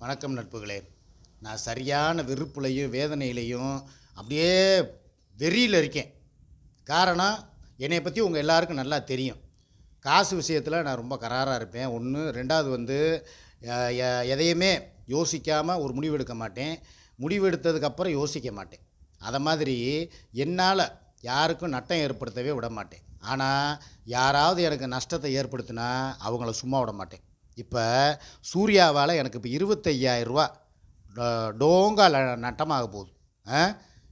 வணக்கம் நட்புகளே. நான் சரியான வெறுப்புலையும் வேதனையிலையும் அப்படியே வெறியில் இருக்கேன். காரணம் என்னை பற்றி உங்கள் எல்லாருக்கும் நல்லா தெரியும். காசு விஷயத்தில் நான் ரொம்ப கராராக இருப்பேன். ஒன்று ரெண்டாவது வந்து எ- எதையுமே யோசிக்காமல் ஒரு முடிவு எடுக்க மாட்டேன். முடிவு எடுத்ததுக்கப்புறம் யோசிக்க மாட்டேன். அதை மாதிரி என்னால் யாருக்கும் நட்டம் ஏற்படுத்தவே விட மாட்டேன். ஆனால் யாராவது எனக்கு நஷ்டத்தை ஏற்படுத்தினா அவங்கள சும்மா விட மாட்டேன். இப்போ சூர்யாவால் எனக்கு இப்போ இருபத்தையாயிரரூவா டோங்கா நட்டமாக போகுது. ஆ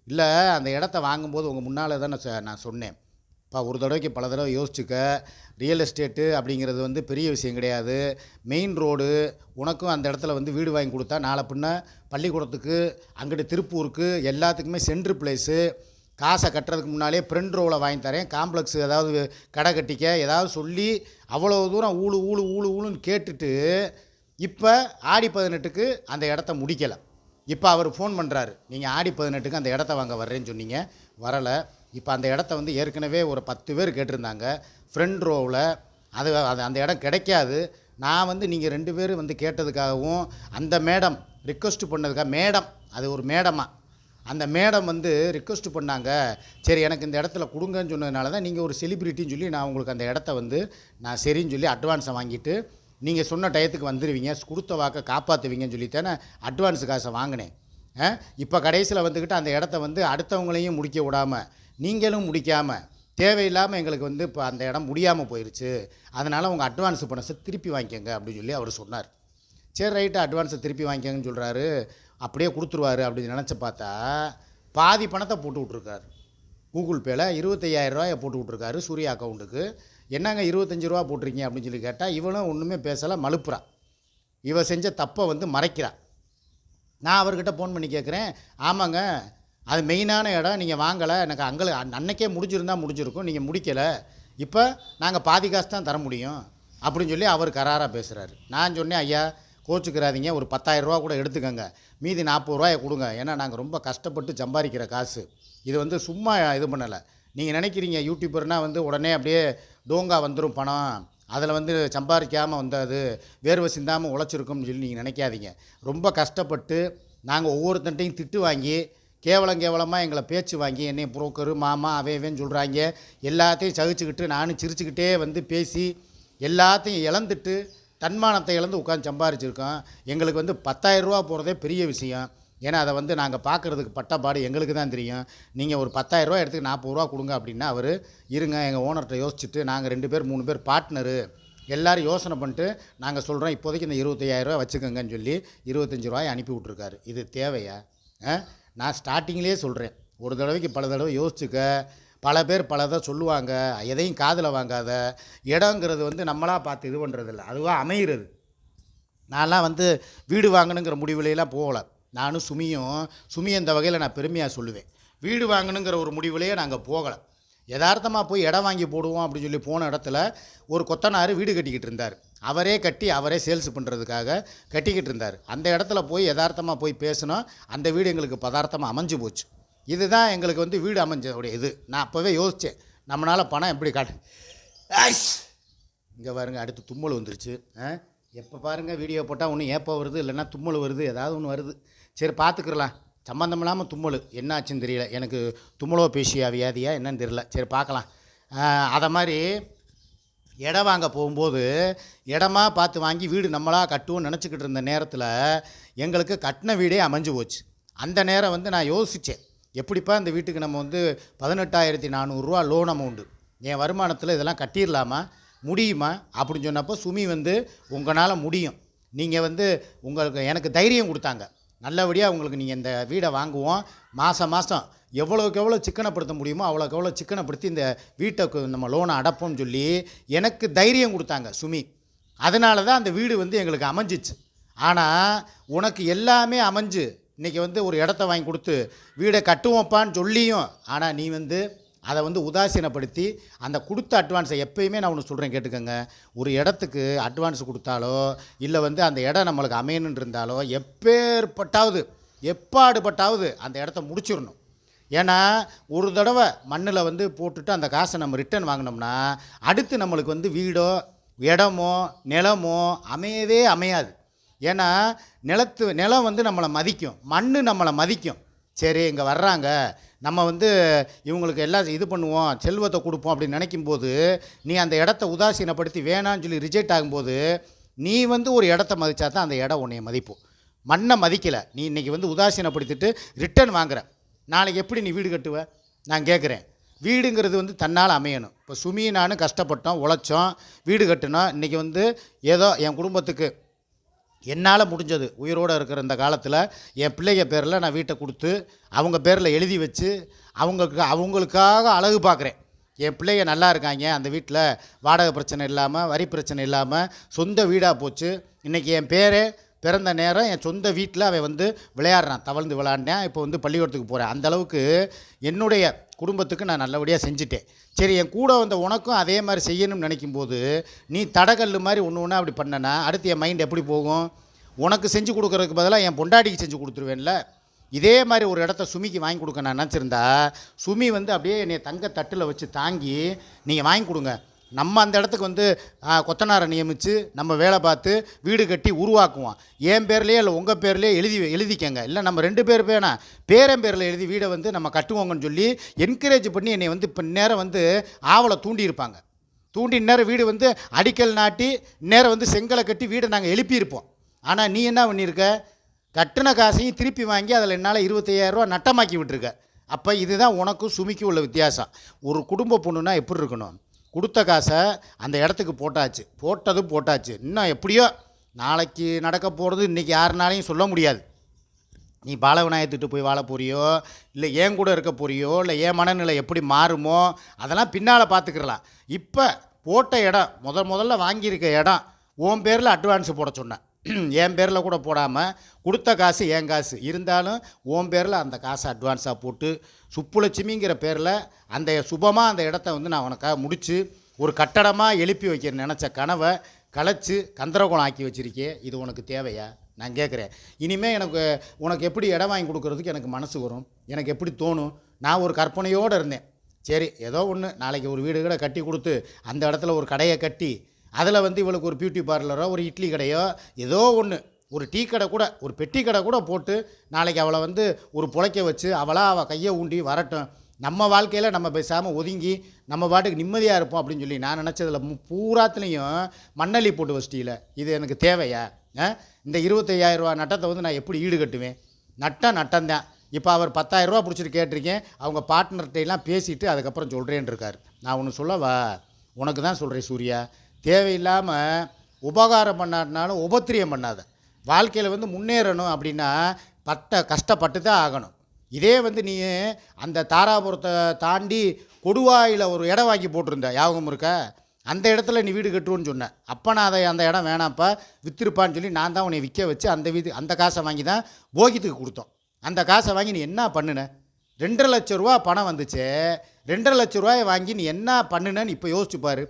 இல்லை அந்த இடத்த வாங்கும்போது உங்கள் முன்னால் தான் நான் சொ- நான் சொன்னேன். இப்போ ஒரு தடவைக்கு பல தடவை யோசிச்சுக்க ரியல் எஸ்டேட்டு அப்படிங்கிறது வந்து பெரிய விஷயம் கிடையாது. மெயின் ரோடு உனக்கும் அந்த இடத்துல வந்து வீடு வாங்கி கொடுத்தா நாளை பின்ன பள்ளிக்கூடத்துக்கு அங்கிட்டு திருப்பூருக்கு எல்லாத்துக்குமே சென்ட்ரு பிளேஸு. காசை கட்டுறதுக்கு முன்னாலே ஃப்ரெண்ட் ரோவில் வாங்கி தரேன். காம்ப்ளெக்ஸ் ஏதாவது கடை கட்டிக்க ஏதாவது சொல்லி அவ்வளோ தூரம் ஊழு ஊழு ஊழு ஊழுன்னு கேட்டுட்டு இப்போ ஆடி பதினெட்டுக்கு அந்த இடத்த முடிக்கலை. இப்போ அவர் ஃபோன் பண்ணுறாரு நீங்கள் ஆடி பதினெட்டுக்கு அந்த இடத்த வாங்க வர்றேன்னு சொன்னீங்க. வரலை. இப்போ அந்த இடத்த வந்து ஏற்கனவே ஒரு பத்து பேர் கேட்டிருந்தாங்க. ஃப்ரெண்ட் ரோவில் அது அது அந்த இடம் கிடைக்காது. நான் வந்து நீங்கள் ரெண்டு பேரும் வந்து கேட்டதுக்காகவும் அந்த மேடம் ரிக்வெஸ்ட் பண்ணதுக்காக மேடம் அது ஒரு மேடமாக அந்த மேடம் வந்து ரிக்வெஸ்ட் பண்ணாங்க சரி எனக்கு இந்த இடத்துல கொடுங்கன்னு சொன்னதுனால தான் நீங்கள் ஒரு செலிப்ரிட்டின்னு சொல்லி நான் உங்களுக்கு அந்த இடத்த வந்து நான் சரின்னு சொல்லி அட்வான்ஸை வாங்கிட்டு நீங்கள் சொன்ன டயத்துக்கு வந்துடுவீங்க கொடுத்த வாக்கை காப்பாற்றுவீங்கன்னு சொல்லி தானே அட்வான்ஸ் காசை வாங்கினேன். இப்போ கடைசியில் வந்துக்கிட்டு அந்த இடத்த வந்து அடுத்தவங்களையும் முடிக்க விடாமல் நீங்களும் முடிக்காமல் தேவையில்லாமல் எங்களுக்கு வந்து இப்போ அந்த இடம் முடியாமல் போயிடுச்சு அதனால் உங்கள் அட்வான்ஸ் பணத்தை திருப்பி வாங்கிக்கோங்க அப்படின்னு சொல்லி அவர் சொன்னார். சரி ரைட்டு அட்வான்ஸை திருப்பி வாங்கிக்கங்கன்னு சொல்கிறாரு அப்படியே கொடுத்துருவாரு அப்படின்னு நினச்சி பார்த்தா பாதி பணத்தை போட்டு விட்ருக்காரு கூகுள் பேல இருபத்தையாயிரரூவாயை போட்டு விட்ருக்காரு சூர்யா அக்கௌண்ட்டுக்கு என்னங்க இருபத்தஞ்சி ரூபா போட்டிருக்கீங்க அப்படின்னு சொல்லி கேட்டால் இவனும் ஒன்றுமே பேசலை மலுப்புறா இவ செஞ்ச தப்பை வந்து மறைக்கிறா. நான் அவர்கிட்ட ஃபோன் பண்ணி கேட்குறேன் ஆமாங்க அது மெயினான இடம் நீங்கள் வாங்கலை எனக்கு அங்கே அன்னைக்கே முடிஞ்சிருந்தா முடிஞ்சிருக்கும் நீங்கள் முடிக்கலை. இப்போ நாங்கள் பாதி காசு தான் தர முடியும் அப்படின்னு சொல்லி அவர் கராராக பேசுகிறாரு நான் சொன்னேன் ஐயா கோச்சுக்கிறாதீங்க ஒரு 10000 ரூபா கூட எடுத்துக்கோங்க. மீதி நாற்பது ரூபாயை கொடுங்க. ஏன்னா நாங்கள் ரொம்ப கஷ்டப்பட்டு சம்பாதிக்கிற காசு. இது வந்து சும்மா இது பண்ணலை. நீங்கள் நினைக்கிறீங்க யூடியூபர்னால் வந்து உடனே அப்படியே டோங்கா வந்துடும் பணம். அதில் வந்து சம்பாதிக்காமல் வந்தது வேர்வை சிந்தாமல் உழைச்சிருக்கோம்னு சொல்லி நீங்கள் நினைக்காதீங்க. ரொம்ப கஷ்டப்பட்டு நாங்கள் ஒவ்வொருத்தன்ட்டையும் திட்டு வாங்கி கேவலம் கேவலமாக எங்களை பேச்சு வாங்கி என்னை புரோக்கரு மாமா அவையவேன்னு சொல்கிறாங்க எல்லாத்தையும் சகிச்சுக்கிட்டு நானும் சிரிச்சுக்கிட்டே வந்து பேசி எல்லாத்தையும் இழந்துட்டு தன்மானத்தை இழந்து உட்காந்து சம்பாரிச்சிருக்கோம். எங்களுக்கு வந்து 10000 ரூபா போகிறதே பெரிய விஷயம். ஏன்னா அதை வந்து நாங்கள் பார்க்குறதுக்கு பட்டப்பாடு எங்களுக்கு தான் தெரியும். நீங்கள் ஒரு 10000 எடுத்துக்கு நாற்பது ரூபா கொடுங்க அப்படின்னா அவர் இருங்க எங்கள் ஓனர்கிட்ட யோசிச்சுட்டு நாங்கள் ரெண்டு பேர் மூணு பேர் பார்ட்னரு எல்லாரும் யோசனை பண்ணிட்டு நாங்கள் சொல்கிறோம் இப்போதைக்கு இந்த இருபத்தையாயிரரூவா வச்சுக்கோங்கன்னு சொல்லி இருபத்தஞ்சி ரூபாய் அனுப்பி விட்ருக்காரு இது தேவையா? நான் ஸ்டார்டிங்லேயே சொல்கிறேன் ஒரு தடவைக்கு பல தடவை யோசிச்சுக்க. பல பேர் பலதை சொல்லுவாங்க எதையும் காதில் வாங்காத. இடங்கிறது வந்து நம்மளாக பார்த்து இது பண்ணுறதில்ல அதுவாக அமைகிறது நான்லாம் வந்து வீடு வாங்கணுங்கிற முடிவுலையெல்லாம் போகலை. நானும் சுமியும் சுமி இந்த வகையில் நான் பெருமையாக சொல்லுவேன். வீடு வாங்கணுங்கிற ஒரு முடிவுலையே நாங்கள் போகலை. யதார்த்தமாக போய் இடம் வாங்கி போடுவோம் அப்படின்னு சொல்லி போன இடத்துல ஒரு கொத்தனார் வீடு கட்டிக்கிட்டு இருந்தார். அவரே கட்டி அவரே சேல்ஸ் பண்ணுறதுக்காக கட்டிக்கிட்டு இருந்தார். அந்த இடத்துல போய் யதார்த்தமாக போய் பேசினோம். அந்த வீடு எங்களுக்கு பதார்த்தமாக அமைஞ்சு போச்சு. இதுதான் எங்களுக்கு வந்து வீடு அமைஞ்சதுடைய இது. நான் அப்போவே யோசித்தேன் நம்மளால் பணம் எப்படி காட்டு இங்கே பாருங்க அடுத்து தும்மல் வந்துருச்சு. எப்போ பாருங்கள் வீடியோ போட்டால் ஒன்று ஏப்போ வருது இல்லைன்னா தும்மல் வருது ஏதாவது ஒன்று வருது. சரி பார்த்துக்கிறலாம் சம்மந்தம் இல்லாமல் தும்மல். என்னாச்சுன்னு தெரியல. எனக்கு தும்மலோ பேசியா வியாதியா என்னன்னு தெரியல. சரி பார்க்கலாம் அதை மாதிரி இடம் வாங்க போகும்போது இடமா பார்த்து வாங்கி வீடு நம்மளாக கட்டுவோம்னு நினச்சிக்கிட்டு இருந்த நேரத்தில் எங்களுக்கு கட்டின வீடே அமைஞ்சு போச்சு. அந்த நேரம் வந்து நான் யோசித்தேன் எப்படிப்பா இந்த வீட்டுக்கு நம்ம வந்து பதினெட்டாயிரத்தி நானூறுரூவா லோன் அமௌண்ட்டு என் வருமானத்தில் இதெல்லாம் கட்டிடலாமா முடியுமா? அப்படின்னு சொன்னப்போ சுமி வந்து உங்களால் முடியும். நீங்கள் வந்து உங்களுக்கு எனக்கு தைரியம் கொடுத்தாங்க. நல்லபடியாக உங்களுக்கு நீங்கள் இந்த வீடை வாங்குவோம். மாதம் மாதம் எவ்வளோக்கு எவ்வளோ சிக்கனப்படுத்த முடியுமோ அவ்வளோக்கு எவ்வளோ சிக்கனப்படுத்தி இந்த வீட்டை நம்ம லோனை அடைப்போம்னு சொல்லி எனக்கு தைரியம் கொடுத்தாங்க சுமி. அதனால தான் அந்த வீடு வந்து எங்களுக்கு அமைஞ்சிச்சு. ஆனால் உனக்கு எல்லாமே அமைஞ்சு இன்றைக்கி வந்து ஒரு இடத்த வாங்கி கொடுத்து வீடை கட்டுவோம்ப்பான்னு சொல்லியும் ஆனால் நீ வந்து அதை வந்து உதாசீனப்படுத்தி அந்த கொடுத்த அட்வான்ஸை எப்பயுமே நான் ஒன்று சொல்கிறேன் கேட்டுக்கோங்க. ஒரு இடத்துக்கு அட்வான்ஸ் கொடுத்தாலோ இல்லை வந்து அந்த இடம் நம்மளுக்கு அமையணுன்னு இருந்தாலோ எப்பேற்பட்டாவது எப்பாடுபட்டாவது அந்த இடத்த முடிச்சிடணும். ஏன்னா ஒரு தடவை மண்ணில் வந்து போட்டுட்டு அந்த காசை நம்ம ரிட்டர்ன் வாங்கினோம்னா அடுத்து நம்மளுக்கு வந்து வீடோ இடமோ நிலமோ அமையவே அமையாது. ஏன்னா நிலத்து நிலம் வந்து நம்மளை மதிக்கும். மண் நம்மளை மதிக்கும். சரி இங்கே வர்றாங்க. நம்ம வந்து இவங்களுக்கு எல்லாம் இது பண்ணுவோம் செல்வத்தை கொடுப்போம் அப்படின்னு நினைக்கும்போது நீ அந்த இடத்த உதாசீனப்படுத்தி வேணான்னு சொல்லி ரிஜெக்ட் ஆகும்போது நீ வந்து ஒரு இடத்த மதித்தா தான் அந்த இடம் உன்னைய மதிப்போம். மண்ணை மதிக்கலை. நீ இன்றைக்கி வந்து உதாசீனப்படுத்திட்டு ரிட்டர்ன் வாங்குற. நாளைக்கு எப்படி நீ வீடு கட்டுவ? நான் கேட்குறேன் வீடுங்கிறது வந்து தன்னால் அமையணும். இப்போ சுமி நானும் கஷ்டப்பட்டோம் உழைச்சோம் வீடு கட்டினோம். இன்றைக்கி வந்து ஏதோ என் குடும்பத்துக்கு என்னால் முடிஞ்சது. உயிரோடு இருக்கிற இந்த காலத்தில் என் பிள்ளைங்க பேரில் நான் வீட்டை கொடுத்து அவங்க பேரில் எழுதி வச்சு அவங்களுக்கு அவங்களுக்காக அழகு பார்க்குறேன் என் பிள்ளைங்க நல்லா இருக்காங்க. அந்த வீட்டில் வாடகை பிரச்சனை இல்லாமல் வரி பிரச்சனை இல்லாமல் சொந்த வீடாக போச்சு. இன்றைக்கி என் பேரே பிறந்த நேரம் என் சொந்த வீட்டில் அவன் வந்து விளையாடுறான் தவழ்ந்து விளையாடினேன். இப்போ வந்து பள்ளிக்கூடத்துக்கு போகிறேன் அந்த அளவுக்கு என்னுடைய குடும்பத்துக்கு நான் நல்லபடியாக செஞ்சுட்டேன். சரி என் கூட வந்த உனக்கும் அதே மாதிரி செய்யணும்னு நினைக்கும்போது நீ தடகல் மாதிரி ஒன்று ஒன்றா அப்படி பண்ணனா அடுத்து என் மைண்ட் எப்படி போகும்? உனக்கு செஞ்சு கொடுக்குறதுக்கு பதிலாக என் பொண்டாட்டிக்கு செஞ்சு கொடுத்துருவேன்ல. இதே மாதிரி ஒரு இடத்த சுமிக்கு வாங்கி கொடுக்க நான் நினச்சிருந்தா சுமி வந்து அப்படியே என்னை தங்க தட்டில் வச்சு தாங்கி நீங்கள் வாங்கி கொடுங்க. நம்ம அந்த இடத்துக்கு வந்து கொத்தனாரை நியமித்து நம்ம வேலை பார்த்து வீடு கட்டி உருவாக்குவோம். என் பேர்லேயே இல்லை உங்கள் பேர்லேயே எழுதி எழுதிக்கங்க. இல்லை நம்ம ரெண்டு பேர் பேனா பேரன் பேரில் எழுதி வீடை வந்து நம்ம கட்டுவோங்கன்னு சொல்லி என்கரேஜ் பண்ணி என்னை வந்து இப்போ நேரம் வந்து ஆவலை தூண்டியிருப்பாங்க தூண்டி நேரம் வீடு வந்து அடிக்கல் நாட்டி நேரம் வந்து செங்கலை கட்டி வீடை நாங்கள் எழுப்பியிருப்போம் ஆனால் நீ என்ன பண்ணியிருக்க கட்டின காசையும் திருப்பி வாங்கி அதில் என்னால் இருபத்தையாயிரரூவா நட்டமாக்கி விட்டுருக்க. அப்போ இதுதான் உனக்கும் சுமிக்கும் உள்ள வித்தியாசம். ஒரு குடும்ப பொண்ணுன்னா எப்படி இருக்கணும்? கொடுத்த காசை அந்த இடத்துக்கு போட்டாச்சு. போட்டதும் போட்டாச்சு. இன்னும் எப்படியோ நாளைக்கு நடக்க போகிறது இன்றைக்கி யாருனாலையும் சொல்ல முடியாது. நீ பாலவிநாயகத்துட்டு போய் வாழ போறியோ? இல்லை ஏன் கூட இருக்க போறியோ? இல்லை ஏன் மனநிலை எப்படி மாறுமோ? அதெல்லாம் பின்னால் பார்த்துக்கிறலாம் இப்போ போட்ட இடம் முதல் முதல்ல வாங்கியிருக்க இடம் உன் பேரில் அட்வான்ஸு போட சொன்னேன். என் பேரில் கூட போடாமல் கொடுத்த காசு என் காசு. இருந்தாலும் உன் பேரில் அந்த காசை அட்வான்ஸாக போட்டு சுப்புலட்சுமிங்கிற பேரில் அந்த சுபமாக அந்த இடத்த வந்து நான் உனக்காக முடித்து ஒரு கட்டடமாக எழுப்பி வைக்கிற நினச்ச கனவை கலைச்சி கந்தரகோணம் ஆக்கி வச்சுருக்கேன் இது உனக்கு தேவையா? நான் கேட்குறேன் இனிமேல் எனக்கு உனக்கு எப்படி இடம் வாங்கி கொடுக்குறதுக்கு எனக்கு மனசு வரும். எனக்கு எப்படி தோணும்? நான் ஒரு கற்பனையோடு இருந்தேன். சரி ஏதோ ஒன்று நாளைக்கு ஒரு வீடு கூட கட்டி கொடுத்து அந்த இடத்துல ஒரு கடையை கட்டி அதில் வந்து இவளுக்கு ஒரு பியூட்டி பார்லரோ ஒரு இட்லி கடையோ ஏதோ ஒன்று ஒரு டீ கடை கூட ஒரு பெட்டி கடை கூட போட்டு நாளைக்கு அவளை வந்து ஒரு புழைக்க வச்சு அவளாக அவள் கையை ஊண்டி வரட்டும். நம்ம வாழ்க்கையில் நம்ம பேசாமல் ஒதுங்கி நம்ம பாட்டுக்கு நிம்மதியாக இருப்போம் அப்படின்னு சொல்லி நான் நினச்சதில் பூராத்துலேயும் மண்ணள்ளி போட்டு வச்சிட்டீல இது எனக்கு தேவையா? ஆ? இந்த இருபத்தையாயிரரூபா நட்டத்தை வந்து நான் எப்படி ஈடு கட்டுவேன் நட்டம் நட்டம்தான் இப்போ அவர் பத்தாயிரரூபா பிடிச்சிட்டு கேட்டிருக்கேன். அவங்க பார்ட்னர்கிட்ட எல்லாம் அதுக்கப்புறம் சொல்கிறேன்ருக்கார் நான் ஒன்று சொல்லவா? உனக்கு தான் சொல்கிறேன் சூர்யா. தேவையில்லாமல் உபகாரம் பண்ணாட்டினாலும் உபத்திரியம் பண்ணாத. வாழ்க்கையில் வந்து முன்னேறணும் அப்படின்னா பட்ட கஷ்டப்பட்டு தான் ஆகணும். இதே வந்து நீ அந்த தாராபுரத்தை தாண்டி கொடுவாயில் ஒரு இடம் வாங்கி போட்டிருந்த. ஞாபகம் இருக்கா? அந்த இடத்துல நீ வீடு கட்டுவோன்னு சொன்னேன் அப்போ நான் அதை அந்த இடம் வேணாம்ப்பா விற்றுருப்பான்னு சொல்லி நான் தான் உன்னை விற்க வச்சு அந்த வீடு அந்த காசை வாங்கி தான் போகித்துக்கு கொடுத்தோம். அந்த காசை வாங்கி நீ என்ன பண்ணுன? ரெண்டரை லட்ச ரூபா பணம் வந்துச்சு. ரெண்டரை லட்ச ரூபாயை வாங்கி நீ என்ன பண்ணுனன்னு இப்போ யோசிச்சு பாரு.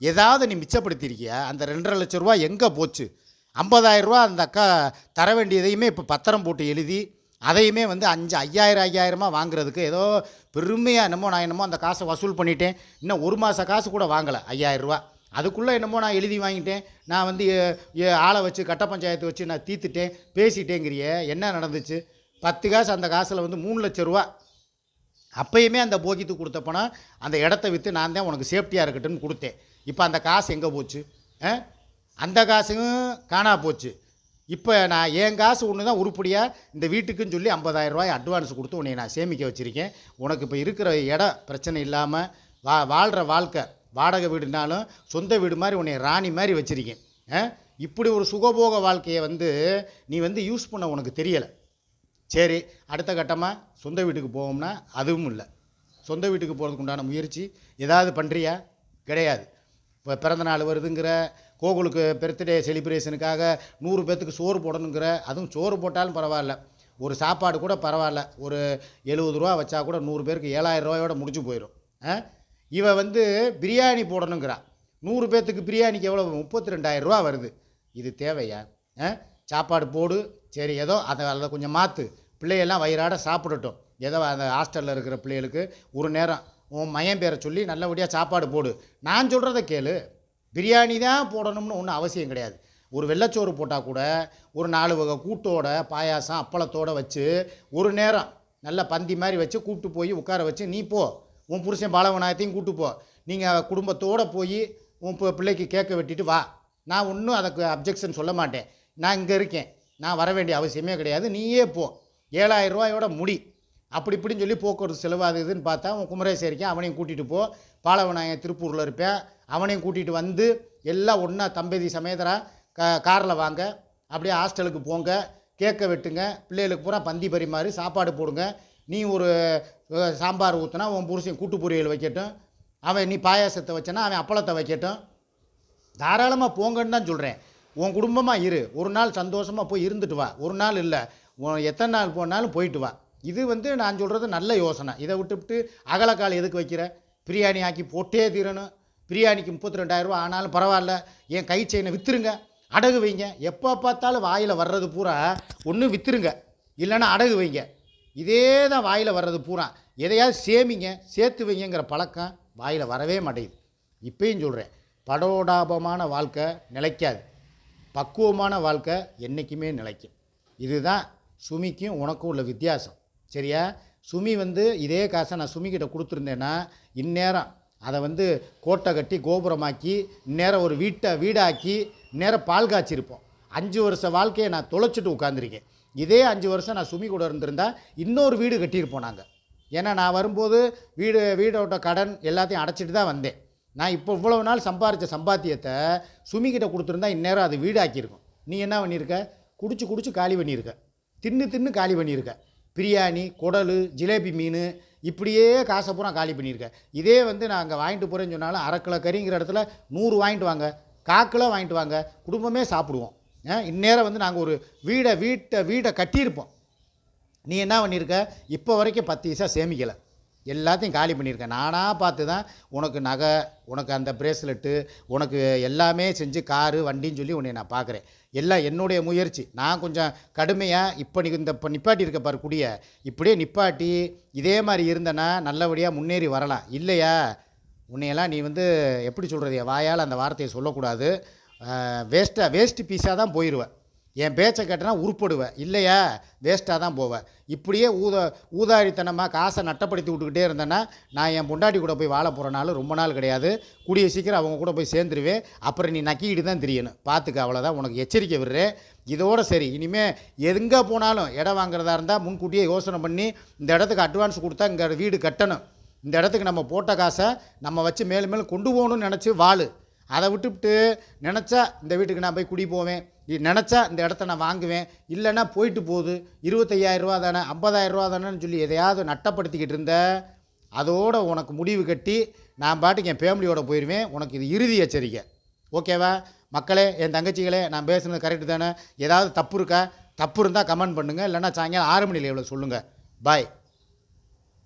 ஏதாவது நீ மிச்சப்படுத்தியிருக்கியா? அந்த ரெண்டரை லட்ச ரூபா எங்கே போச்சு? ஐம்பதாயிரம் ரூபா அந்த அக்கா தர வேண்டியதையுமே இப்போ பத்திரம் போட்டு எழுதி அதையுமே வந்து அஞ்சு ஐயாயிரம் ஐயாயிரமாக வாங்குறதுக்கு ஏதோ பெருமையாக என்னமோ நான் என்னமோ அந்த காசை வசூல் பண்ணிட்டேன். இன்னும் ஒரு மாத காசு கூட வாங்கலை ஐயாயிரம் அதுக்குள்ளே என்னமோ நான் எழுதி வாங்கிட்டேன். நான் வந்து ஆளை வச்சு கட்ட பஞ்சாயத்து வச்சு நான் தீர்த்துட்டேன். பேசிட்டேங்கிறிய என்ன நடந்துச்சு? பத்து காசு அந்த காசில் வந்து மூணு லட்ச ரூபா. அப்பயுமே அந்த போகித்து கொடுத்த பணம் அந்த இடத்த விற்று நான் தான் உனக்கு சேஃப்டியாக இருக்கட்டும்னு கொடுத்தேன். இப்போ அந்த காசு எங்கே போச்சு? ஆ? அந்த காசும் காணா போச்சு. இப்போ நான் என் காசு ஒன்று தான் உருப்படியாக இந்த வீட்டுக்குன்னு சொல்லி 50000 ரூபாய் அட்வான்ஸ் கொடுத்து உன்னை நான் சேமிக்க வச்சுருக்கேன். உனக்கு இப்போ இருக்கிற இடம் பிரச்சனை இல்லாமல் வா வாழ்கிற வாழ்க்கை வாடகை வீடுனாலும் சொந்த வீடு மாதிரி உன்னை ராணி மாதிரி வச்சுருக்கேன். ஆ? இப்படி ஒரு சுகபோக வாழ்க்கையை வந்து நீ வந்து யூஸ் பண்ண உனக்கு தெரியலை. சரி அடுத்த கட்டமாக சொந்த வீட்டுக்கு போவோம்னா அதுவும் இல்லை. சொந்த வீட்டுக்கு போகிறதுக்கு உண்டான முயற்சி ஏதாவது பண்ணுறியா கிடையாது. இப்போ பிறந்தநாள் வருதுங்கிற கோகுலுக்கு பர்த்டே செலிப்ரேஷனுக்காக நூறு பேர்த்துக்கு சோறு போடணுங்கிற அதுவும் சோறு போட்டாலும் பரவாயில்ல. ஒரு சாப்பாடு கூட பரவாயில்ல. ஒரு எழுபது ரூபா வச்சா கூட நூறு பேருக்கு ஏழாயிரம் ரூபாயோட முடிஞ்சு போயிடும் இவ வந்து பிரியாணி போடணுங்கிறா. நூறு பேர்த்துக்கு பிரியாணிக்கு எவ்வளோ முப்பத்தி ரெண்டாயிரம் ரூபா வருது. இது தேவையா? ஆ? சாப்பாடு போடு. சரி ஏதோ அதை அதை கொஞ்சம் மாற்று பிள்ளையெல்லாம் வயிறாட சாப்பிடட்டும். ஏதோ அந்த ஹாஸ்டலில் இருக்கிற பிள்ளைகளுக்கு ஒரு நேரம் உன் மயம் பேரை சொல்லி நல்லபடியாக சாப்பாடு போடு. நான் சொல்கிறத கேளு. பிரியாணி தான் போடணும்னு ஒன்றும் அவசியம் கிடையாது. ஒரு வெள்ளச்சோறு போட்டால் கூட ஒரு நாலு வகை கூட்டோட பாயாசம் அப்பளத்தோட வச்சு ஒரு நேரம் நல்ல பந்தி மாதிரி வச்சு கூப்பிட்டு போய் உட்கார வச்சு நீ போ. உன் புருஷன் பாலவநாயகத்தையும் கூப்பிட்டு போ. நீங்கள் குடும்பத்தோடு போய் உன் பிள்ளைக்கு கேட்க வெட்டிட்டு வா. நான் ஒன்றும் அதுக்கு அப்ஜெக்ஷன் சொல்ல மாட்டேன். நான் இங்கே இருக்கேன். நான் வர வேண்டிய அவசியமே கிடையாது. நீயே போ. ஏழாயிரம் ரூபாயோட முடி. அப்படி இப்படின்னு சொல்லி போக்குவரத்து செலவு அது இதுன்னு பார்த்தா உன் குமரேசரிக்கேன் அவனையும் கூட்டிகிட்டு போ. பாலவநாயகன் திருப்பூரில் இருப்பேன் அவனையும் கூட்டிகிட்டு வந்து எல்லாம் ஒன்றா தம்பதி சமேதராக க காரில் வாங்க. அப்படியே ஹாஸ்டலுக்கு போங்க. கேட்க வெட்டுங்க. பிள்ளைகளுக்கு பூரா பந்தி பரிமாறி சாப்பாடு போடுங்க. நீ ஒரு சாம்பார் ஊற்றினா உன் புருஷன் கூட்டு பொரியல் வைக்கட்டும். அவன் நீ பாயாசத்தை வச்சனா அவன் அப்பளத்தை வைக்கட்டும். தாராளமாக போங்கன்னு தான் சொல்கிறேன் உன் குடும்பமாக இரு. ஒரு நாள் சந்தோஷமாக போய் இருந்துட்டு வா. ஒரு நாள் இல்லை. உன் எத்தனை நாள் போனாலும் போயிட்டு வா. இது வந்து நான் சொல்கிறது நல்ல யோசனை. இதை விட்டுவிட்டு அகலக்கால் எதுக்கு வைக்கிற? பிரியாணி ஆக்கி போட்டே தீரணும். பிரியாணிக்கு முப்பத்தி ரெண்டாயிரரூவா ஆனாலும் பரவாயில்ல. என் கை செயினை விற்றுருங்க அடகு வைங்க. எப்போ பார்த்தாலும் வாயில் வர்றது பூரா ஒன்று விற்றுருங்க இல்லைன்னா அடகு வைங்க. இதே தான் வாயில் வர்றது பூரா. எதையாவது சேமிங்க சேர்த்து வைங்கிற பழக்கம் வாயில் வரவே மாட்டேங்குது. இப்பயும் சொல்கிறேன் படோடாபமான வாழ்க்கை நிலைக்காது. பக்குவமான வாழ்க்கை என்றைக்குமே நிலைக்கும். இதுதான் சுமிக்கும் உனக்கும் உள்ள வித்தியாசம். சரியா? சுமி வந்து இதே காசை நான் சுமிக்கிட்ட கொடுத்துருந்தேன்னா இந்நேரம் அதை வந்து கோட்டை கட்டி கோபுரமாக்கி இந்நேரம் ஒரு வீட்டை வீடாக்கி நேரம் பால் காய்ச்சிருப்போம். அஞ்சு வருஷ வாழ்க்கையை நான் தொலைச்சிட்டு உட்காந்துருக்கேன் இதே அஞ்சு வருஷம் நான் சுமி கூட இருந்திருந்தா இன்னொரு வீடு கட்டியிருப்போம் நாங்கள் ஏன்னா நான் வரும்போது வீடு வீடோட கடன் எல்லாத்தையும் அடைச்சிட்டு தான் வந்தேன். நான் இப்போ இவ்வளவு நாள் சம்பாரித்த சம்பாத்தியத்தை சுமிக்கிட்ட கொடுத்துருந்தா இந்நேரம் அது வீடாக்கியிருக்கும். நீ என்ன பண்ணியிருக்க? குடிச்சு குடிச்சு காலி பண்ணியிருக்க. தின்னு தின்னு காலி பண்ணியிருக்க. பிரியாணி குடல் ஜிலேபி மீன் இப்படியே காசை பூரா காலி பண்ணியிருக்கேன். இதே வந்து நான் அங்கே வாங்கிட்டு போகிறேன்னு சொன்னாலும் அரை கிலோ கறிங்கிற இடத்துல நூறு வாங்கிட்டு வாங்க காக்கிலோ வாங்கிட்டு வாங்க குடும்பமே சாப்பிடுவோம். ஆ, இந்நேரம் வந்து நாங்கள் ஒரு வீடை வீட்டை வீடை கட்டியிருப்போம். நீ என்ன பண்ணியிருக்க? இப்போ வரைக்கும் பத்து பைசா சேமிக்கலை. எல்லாத்தையும் காலி பண்ணியிருக்கேன். நானாக பார்த்து தான் உனக்கு நகை உனக்கு அந்த ப்ரேஸ்லெட்டு உனக்கு எல்லாமே செஞ்சு காரு வண்டின்னு சொல்லி உன்னை நான் பார்க்குறேன். எல்லாம் என்னுடைய முயற்சி. நான் கொஞ்சம் கடுமையாக இப்போ நீ இந்த இப்போ நிப்பாட்டி இருக்க பாரு குடிய. இப்படியே நிப்பாட்டி இதே மாதிரி இருந்தேன்னா நல்லபடியாக முன்னேறி வரலாம். இல்லையா? உன்னையெல்லாம் நீ வந்து எப்படி சொல்கிறது வாயால் அந்த வார்த்தையை சொல்லக்கூடாது. வேஸ்ட்டாக வேஸ்ட்டு பீஸாக தான் போயிடுவேன் என் பேச்சை கேட்டனா உருப்படுவேன். இல்லையா? வேஸ்ட்டாக தான் போவேன். இப்படியே ஊத ஊதாரித்தனமாக காசை நட்டப்படுத்தி விட்டுக்கிட்டே இருந்தேன்னா நான் என் பொண்டாட்டி கூட போய் வாழ போகிறனாலும் ரொம்ப நாள் கிடையாது. கூடிய சீக்கிரம் அவங்க கூட போய் சேர்ந்துருவேன். அப்புறம் நீ நக்கிக்கிட்டு தான் தெரியணும். பார்த்துக்க அவ்வளோதான் உனக்கு எச்சரிக்கை விடுறேன். இதோட சரி. இனிமேல் எங்கே போனாலும் இடம் வாங்குறதா இருந்தால் முன்கூட்டியே யோசனை பண்ணி இந்த இடத்துக்கு அட்வான்ஸ் கொடுத்தா இங்கே வீடு கட்டணும். இந்த இடத்துக்கு நம்ம போட்ட காசை நம்ம வச்சு மேலும் மேலும் கொண்டு போகணும்னு நினச்சி வாழு. அதை விட்டுவிட்டு நினச்சா இந்த வீட்டுக்கு நான் போய் குடி போவேன். நினச்சா இந்த இடத்த நான் வாங்குவேன். இல்லைன்னா போயிட்டு போகுது. இருபத்தையாயிரம் ரூபா தானே ஐம்பதாயிரம் ரூபா தானேன்னு சொல்லி எதையாவது நட்டப்படுத்திக்கிட்டு இருந்த அதோட உனக்கு முடிவு கட்டி நான் பாட்டுக்கு என் ஃபேமிலியோட போயிடுவேன் உனக்கு இது இறுதி எச்சரிக்கை. ஓகேவா? மக்களே என் தங்கச்சிகளே நான் பேசுனது கரெக்டு தானே? ஏதாவது தப்பு இருக்கா? தப்பு இருந்தால் கமெண்ட் பண்ணுங்கள் இல்லைன்னா சாயங்காலம் ஆறு மணி லைவில் சொல்லுங்கள் பாய்.